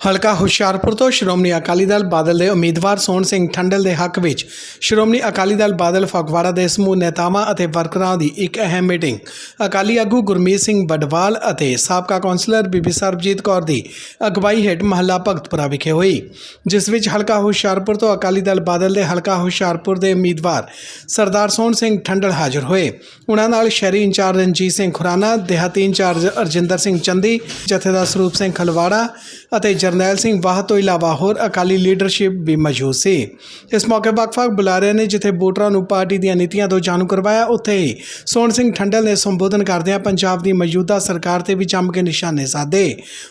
ਹਲਕਾ ਹੁਸ਼ਿਆਰਪੁਰ ਤੋਂ ਸ਼੍ਰੋਮਣੀ ਅਕਾਲੀ ਦਲ ਬਾਦਲ ਦੇ ਉਮੀਦਵਾਰ ਸੋਹਣ ਸਿੰਘ ਠੰਡਲ ਦੇ ਹੱਕ ਵਿੱਚ ਸ਼੍ਰੋਮਣੀ ਅਕਾਲੀ ਦਲ ਬਾਦਲ ਫਗਵਾੜਾ ਦੇ ਸਮੂਹ ਨੇਤਾਵਾਂ ਅਤੇ ਵਰਕਰਾਂ ਦੀ ਇੱਕ ਅਹਿਮ ਮੀਟਿੰਗ। ਅਕਾਲੀ ਆਗੂ ਗੁਰਮੀਤ ਸਿੰਘ ਬਡਵਾਲ ਅਤੇ ਸਾਬਕਾ ਕੌਂਸਲਰ ਬੀਬੀ ਸਰਬਜੀਤ ਕੌਰ ਦੀ ਅਗਵਾਈ ਹੇਠ ਮਹੱਲਾ ਭਗਤਪੁਰਾ ਵਿਖੇ ਹੋਈ, ਜਿਸ ਵਿੱਚ ਹਲਕਾ ਹੁਸ਼ਿਆਰਪੁਰ ਤੋਂ ਅਕਾਲੀ ਦਲ ਬਾਦਲ ਦੇ ਹਲਕਾ ਹੁਸ਼ਿਆਰਪੁਰ ਦੇ ਉਮੀਦਵਾਰ ਸਰਦਾਰ ਸੋਹਣ ਸਿੰਘ ਠੰਡਲ ਹਾਜ਼ਰ ਹੋਏ। ਉਹਨਾਂ ਨਾਲ ਸ਼ਹਿਰੀ ਇੰਚਾਰਜ ਰਣਜੀਤ ਸਿੰਘ ਖੁਰਾਨਾ, ਦਿਹਾਤੀ ਇੰਚਾਰਜ ਅਰਜਿੰਦਰ ਸਿੰਘ ਚੰਦੀ, ਜਥੇਦਾਰ ਸਰੂਪ ਸਿੰਘ ਖਲਵਾੜਾ ਅਤੇ ਜਰਨੈਲ ਸਿੰਘ ਵਾਹ ਤੋਂ ਇਲਾਵਾ ਹੋਰ ਅਕਾਲੀ ਲੀਡਰਸ਼ਿਪ ਵੀ ਮੌਜੂਦ ਸੀ। ਇਸ ਮੌਕੇ ਵੱਖ-ਵੱਖ ਬੁਲਾਰਿਆਂ ਨੇ ਜਿੱਥੇ ਵੋਟਰਾਂ ਨੂੰ ਪਾਰਟੀ ਦੀਆਂ ਨੀਤੀਆਂ ਤੋਂ ਜਾਣੂ ਕਰਵਾਇਆ, ਉੱਥੇ ਹੀ ਸੋਹਣ ਸਿੰਘ ਠੰਡਲ ਨੇ ਸੰਬੋਧਨ ਕਰਦਿਆਂ ਪੰਜਾਬ ਦੀ ਮੌਜੂਦਾ ਸਰਕਾਰ ਤੇ ਵੀ ਜੰਮ ਕੇ ਨਿਸ਼ਾਨੇ ਸਾਧੇ।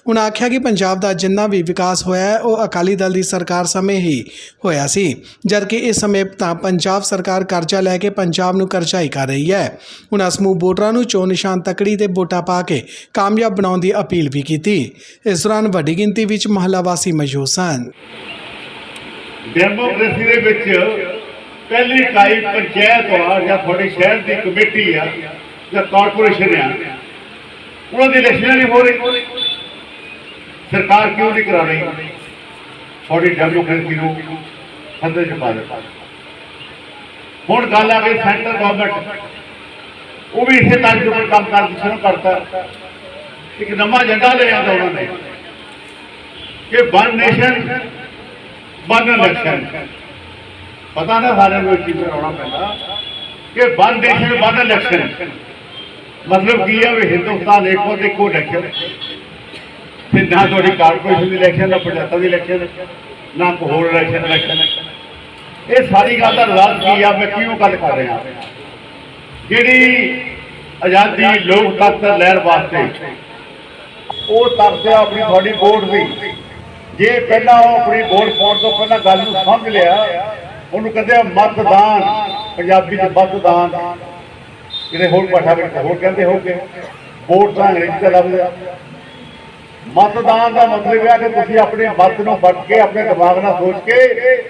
ਉਹਨਾਂ ਆਖਿਆ ਕਿ ਪੰਜਾਬ ਦਾ ਜਿੰਨਾ ਵੀ ਵਿਕਾਸ ਹੋਇਆ ਹੈ, ਉਹ ਅਕਾਲੀ ਦਲ ਦੀ ਸਰਕਾਰ ਸਮੇਂ ਹੀ ਹੋਇਆ ਸੀ। ਜਦਕਿ ਇਸ ਸਮੇਂ ਤਾਂ ਪੰਜਾਬ ਸਰਕਾਰ ਕਰਜ਼ਾ ਲੈ ਕੇ ਪੰਜਾਬ ਨੂੰ ਕਰਜ਼ਾਈ ਕਰ ਰਹੀ ਹੈ। ਉਹਨਾਂ ਸਮੂਹ ਵੋਟਰਾਂ ਨੂੰ ਚੋਣ ਨਿਸ਼ਾਨ ਤਕੜੀ ਤੇ ਵੋਟਾਂ ਪਾ ਕੇ ਕਾਮਯਾਬ ਬਣਾਉਣ ਦੀ ਅਪੀਲ ਵੀ ਕੀਤੀ। ਇਸ ਦੌਰਾਨ ਵੱਡੀ ਗਿਣਤੀ ਵਿੱਚ ਮਹੱਲਾ ਵਾਸੀ ਮੌਜੂਦ ਸਨ। ਡੈਮੋਕ੍ਰੇਸੀ ਦੇ ਵਿੱਚ ਪਹਿਲੀ ਇਕਾਈ ਪੰਚਾਇਤ ਆ ਜਾਂ ਤੁਹਾਡੇ ਸ਼ਹਿਰ ਦੀ ਕਮੇਟੀ ਆ ਜਾਂ ਕਾਰਪੋਰੇਸ਼ਨ ਆ, ਉਹਨਾਂ ਦੀ ਇਲੈਕਸ਼ਨ ਨਹੀਂ ਹੋ ਰਹੀ। ਸਰਕਾਰ ਕਿਉਂ ਨਹੀਂ ਕਰਾ ਰਹੀ ਤੁਹਾਡੀ ਡੈਮੋਕ੍ਰੇਸੀ ਨੂੰ ਖੰਦੇ ਚ ਪਾ ਦਿੱਤਾ ਹੁਣ ਗੱਲ ਆ ਗਈ ਸੈਂਟਰ ਗਵਰਨਮੈਂਟ ਉਹ ਵੀ ਇਸੇ ਤਰ੍ਹਾਂ ਕੰਮ ਕਰਨ ਸ਼ੁਰੂ ਕਰਤਾ। ਇੱਕ ਨਵਾਂ ਏਜੰਡਾ ਲੈ ਆਂਦਾ ਉਹਨਾਂ ਨੇ। ਕਿ ਵਨ ਨੇਸ਼ਨ ਵਨ ਇਲੈਕਸ਼ਨ ਪਤਾ ਨਾ ਸਾਰਿਆਂ ਨੂੰ ਇਹ ਕਰਾਉਣਾ ਪੈਂਦਾ। ਕਿ ਵਨ ਨੇਸ਼ਨ ਵਨ ਇਲੈਕਸ਼ਨ ਮਤਲਬ ਕੀ ਹੈ ਵੀ ਹਿੰਦੁਸਤਾਨ ਇੱਕੋ ਤੇ ਇੱਕੋ ਇਲੈਕਸ਼ਨ ਤੇ ਨਾ ਤੁਹਾਡੀ ਕਾਰਪੋਰੇਸ਼ਨ ਦੀ ਇਲੈਕਸ਼ਨ ਨਾ ਪੰਚਾਇਤਾਂ ਦੀ ਇਲੈਕਸ਼ਨ ਨਾ ਕੋਈ ਹੋਰ ਇਲੈਕਸ਼ਨ ਇਲੈਕਸ਼ਨ ਇਹ ਸਾਰੀ ਗੱਲ ਦਾ ਰਿਜ਼ਲਟ ਕੀ ਆ? ਮੈਂ ਕਿਉਂ ਗੱਲ ਕਰ ਰਿਹਾ? ਜਿਹੜੀ ਆਜ਼ਾਦੀ ਲੋਕਤੰਤਰ ਲੈਣ ਵਾਸਤੇ ਉਹ ਤਰਸ ਆਪਣੀ ਤੁਹਾਡੀ ਵੋਟ ਦੀ। ਜੇ ਪਹਿਲਾਂ ਉਹ ਆਪਣੀ ਵੋਟ ਪਾਉਣ ਤੋਂ ਪਹਿਲਾਂ ਗੱਲ ਨੂੰ ਸਮਝ ਲਿਆ, ਉਹਨੂੰ ਕਹਿੰਦੇ ਮਤਦਾਨ, ਪੰਜਾਬੀ ਚ ਮਤਦਾਨ। ਜਿਹੜੇ ਹੋਰ ਭਾਸ਼ਾ ਵਿੱਚ ਹੋਰ ਕਹਿੰਦੇ ਹੋਗੇ ਵੋਟ ਤਾਂ ਅੰਗਰੇਜ਼ੀ ਦਾ ਲਫ਼ਜ਼ ਆ ਮਤਦਾਨ ਦਾ ਮਤਲਬ ਇਹ ਹੈ ਕਿ ਤੁਸੀਂ ਆਪਣੇ ਮਤ ਨੂੰ ਵਰਤ ਕੇ, ਆਪਣੇ ਦਿਮਾਗ ਨਾਲ ਸੋਚ ਕੇ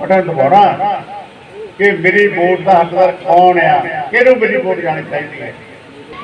ਬਟਨ ਦਬਾਉਣਾ ਕਿ ਮੇਰੀ ਵੋਟ ਦਾ ਹੱਕਦਾਰ ਕੌਣ ਆ? ਕਿਹਨੂੰ ਮੇਰੀ ਵੋਟ ਜਾਣੀ ਚਾਹੀਦੀ ਹੈ?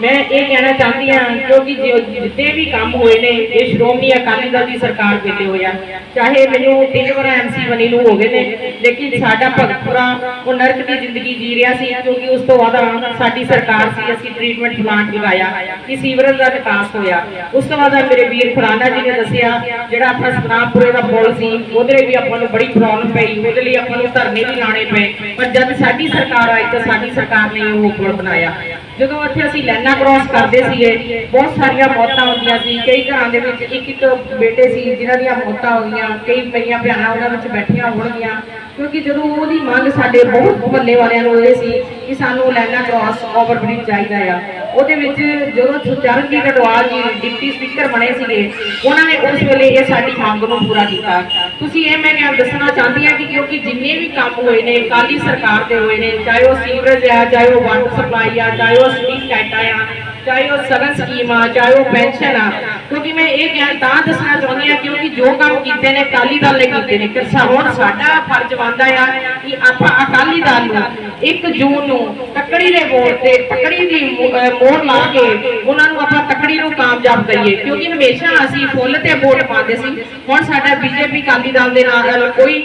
ਮੈਂ ਇਹ ਕਹਿਣਾ ਚਾਹੁੰਦੀ ਹਾਂ, ਕਿਉਂਕਿ ਜਿੱਤੇ ਵੀ ਕੰਮ ਹੋਏ ਨੇ, ਇਹ ਸ਼੍ਰੋਮਣੀ ਅਕਾਲੀ ਦਲ ਦੀ ਸਰਕਾਰ ਵੇਲੇ ਹੋਇਆ। ਚਾਹੇ ਮੈਨੂੰ ਤਿੰਨ ਵਾਰ ਐਮਸੀ ਬਣੀ ਨੂੰ ਹੋ ਗਏ ਨੇ, ਲੇਕਿਨ ਸਾਡਾ ਭਗਤਪੁਰਾ ਉਹ ਨਰਕ ਦੀ ਜ਼ਿੰਦਗੀ ਜੀ ਰਿਹਾ ਸੀ, ਕਿਉਂਕਿ ਉਸ ਤੋਂ ਬਾਅਦ ਸਾਡੀ ਸਰਕਾਰ ਸੀ, ਅਸੀਂ ਟ੍ਰੀਟਮੈਂਟ ਪਲਾਂਟ ਲਗਾਇਆ, ਕਿ ਸੀਵਰੇਜ ਦਾ ਵਿਕਾਸ ਹੋਇਆ। ਉਸ ਤੋਂ ਬਾਅਦ ਮੇਰੇ ਵੀਰ ਖੁਰਾਨਾ ਜੀ ਨੇ ਦੱਸਿਆ, ਜਿਹੜਾ ਆਪਣਾ ਸਤਨਾਮਪੁਰੇ ਦਾ ਪੁਲ ਸੀ, ਉਹਦੇ ਵੀ ਆਪਾਂ ਨੂੰ ਬੜੀ ਪ੍ਰੋਬਲਮ ਪਈ, ਉਹਦੇ ਲਈ ਆਪਾਂ ਨੂੰ ਧਰਨੇ ਵੀ ਲਾਣੇ ਪਏ। ਪਰ ਜਦ ਸਾਡੀ ਸਰਕਾਰ ਆਈ ਤਾਂ ਸਾਡੀ ਸਰਕਾਰ ਨੇ ਉਹ ਪੁਲ ਬਣਾਇਆ। ਜਦੋਂ ਇੱਥੇ ਅਸੀਂ ਲਾਈਨਾਂ ਕ੍ਰਾਸ ਕਰਦੇ ਸੀਗੇ, ਬਹੁਤ ਸਾਰੀਆਂ ਮੌਤਾਂ ਹੁੰਦੀਆਂ ਸੀ। ਕਈ ਘਰਾਂ ਦੇ ਵਿੱਚ ਇੱਕ ਇੱਕ ਬੇਟੇ ਸੀ, ਜਿਨ੍ਹਾਂ ਦੀਆਂ ਮੌਤਾਂ ਹੋ ਗਈਆਂ ਕਈ ਪਈਆਂ ਭੈਣਾਂ ਉਹਨਾਂ ਵਿੱਚ ਬੈਠੀਆਂ ਹੋਣਗੀਆਂ। ਕਿਉਂਕਿ ਜਦੋਂ ਉਹਦੀ ਮੰਗ ਸਾਡੇ ਬਹੁਤ ਮੁਹੱਲੇ ਵਾਲਿਆਂ ਨੂੰ ਇਹ ਸੀ ਕਿ ਸਾਨੂੰ ਲਾਈਨਾਂ ਕ੍ਰਾਸ ਓਵਰਬ੍ਰਿਜ ਚਾਹੀਦਾ ਆ। ਉਹਦੇ ਵਿੱਚ ਜਦੋਂ ਸੁਖਚਰਨ ਜੀ ਗਡਵਾਲ ਜੀ, ਡਿਪਟੀ ਸਪੀਕਰ ਬਣੇ ਸੀਗੇ, ਉਹਨਾਂ ਨੇ ਉਸ ਵੇਲੇ ਇਹ ਸਾਡੀ ਮੰਗ ਨੂੰ ਪੂਰਾ ਕੀਤਾ। ਤੁਸੀਂ ਇਹ ਮੈਂ ਕਿਹਾ ਦੱਸਣਾ ਚਾਹੁੰਦੀ ਹਾਂ ਕਿ ਕਿਉਂਕਿ ਜਿੰਨੇ ਵੀ ਕੰਮ ਹੋਏ ਨੇ ਕਾਲੀ ਸਰਕਾਰ ਦੇ ਹੋਏ ਨੇ, ਚਾਹੇ ਉਹ ਸੀਵਰੇਜ ਆ, ਚਾਹੇ ਉਹ ਵਾਟਰ ਸਪਲਾਈ ਆ, ਚਾਹੇ ਉਹ ਸਟਰੀਟ ਲਾਈਟਾਂ ਆ, ਚਾਹੇ ਉਹ ਸਗਨ ਸਕੀਮ ਆ, ਚਾਹੇ ਉਹ ਪੈਨਸ਼ਨ ਆ ਕਿਉਂਕਿ ਮੈਂ ਇਹ ਗਿਆਨ ਤਾਂ ਦੱਸਣਾ ਚਾਹੁੰਦੀ ਆ ਕਿਉਂਕਿ ਜੋ ਕੰਮ ਕੀਤੇ ਨੇ, ਅਕਾਲੀ ਦਲ ਨੇ ਕੀਤੇ ਨੇ। ਕਿ ਹੁਣ ਸਾਡਾ ਫਰਜ਼ ਬਣਦਾ ਆ ਕਿ ਆਪਾਂ ਅਕਾਲੀ ਦਲ ਨੂੰ 1 ਜੂਨ ਨੂੰ ਤੱਕੜੀ ਦੇ ਵੋਟ ਤੇ, ਤੱਕੜੀ ਦੀ ਮੋਹਰ ਲਾ ਕੇ ਉਹਨਾਂ ਨੂੰ ਆਪਾਂ ਤੱਕੜੀ ਨੂੰ ਕਾਮਯਾਬ ਕਰੀਏ। ਕਿਉਂਕਿ ਹਮੇਸ਼ਾ ਅਸੀਂ ਫੁੱਲ ਤੇ ਵੋਟ ਪਾਉਂਦੇ ਸੀ। ਹੁਣ ਸਾਡਾ ਬੀਜੇਪੀ ਅਕਾਲੀ ਦਲ ਦੇ ਨਾਲ ਕੋਈ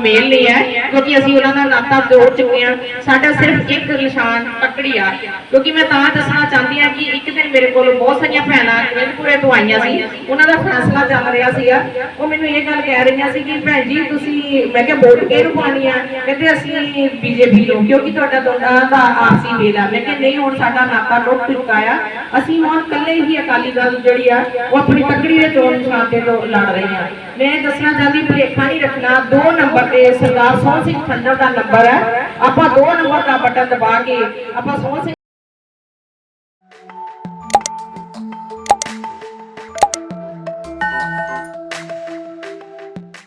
ਮੇਲ ਨਹੀਂ ਹੈ, ਕਿਉਂਕਿ ਅਸੀਂ ਉਹਨਾਂ ਦਾ ਨਾਤਾ ਜੋੜ ਚੁੱਕੇ ਹਾਂ। ਸਾਡਾ ਸਿਰਫ ਇੱਕ ਨਿਸ਼ਾਨ, ਤੱਕੜੀ ਆ। ਕਿਉਂਕਿ ਮੈਂ ਤਾਂ ਦੱਸਣਾ ਚਾਹੁੰਦੀ ਹਾਂ ਕਿ ਇੱਕ ਦਿਨ ਮੇਰੇ ਕੋਲ ਬਹੁਤ ਸਾਰੀਆਂ ਭੈਣਾਂ ਕਿਰਨਪੁਰੇ ਤੋਂ ਆਈਆਂ ਸੀ, ਉਹਨਾਂ ਦਾ ਫੈਸਲਾ ਚੱਲ ਰਿਹਾ ਸੀਗਾ। ਉਹ ਮੈਨੂੰ ਇਹ ਗੱਲ ਕਹਿ ਰਹੀਆਂ ਸੀ ਕਿ ਭੈਣ ਜੀ, ਤੁਸੀਂ, ਮੈਂ ਕਿਹਾ ਵੋਟ ਕਿਹਨੂੰ ਪਾਣੀ ਆ? ਕਹਿੰਦੇ ਅਸੀਂ ਬੀਜੇਪੀ ਨੂੰ ਕਿਉਂਕਿ ਤੁਹਾਡਾ ਦੋਨਾਂ ਦਾ ਆਪਸੀ ਮੇਲ ਆ। ਮੈਂ ਕਿਹਾ ਨਹੀਂ, ਹੁਣ ਸਾਡਾ ਨਾਤਾ ਟੁੱਟ ਚੁੱਕਾ ਆ। ਅਸੀਂ ਹੁਣ ਇਕੱਲੇ ਹੀ ਅਕਾਲੀ ਦਲ ਜਿਹੜੀ ਆ, ਉਹ ਆਪਣੀ ਤੱਕੜੀ ਦੇ ਚੋਣ ਨਿਸ਼ਾਨ ਤੇ ਲੜ ਰਹੇ ਆ। ਮੈਂ ਦੱਸਣਾ ਚਾਹੁੰਦੀ ਭੁਲੇਖਾ ਨਹੀਂ ਰੱਖਣਾ। ਦੋ ਨੰਬਰ ਤੇ ਸਰਦਾਰ ਸੋਹਣ ਸਿੰਘ ਠੰਡਰ ਦਾ ਨੰਬਰ ਹੈ ਆਪਾਂ ਦੋ ਨੰਬਰ ਦਾ ਬਟਨ ਦਬਾ ਕੇ ਆਪਾਂ ਸੋਹਣ ਸਿੰਘ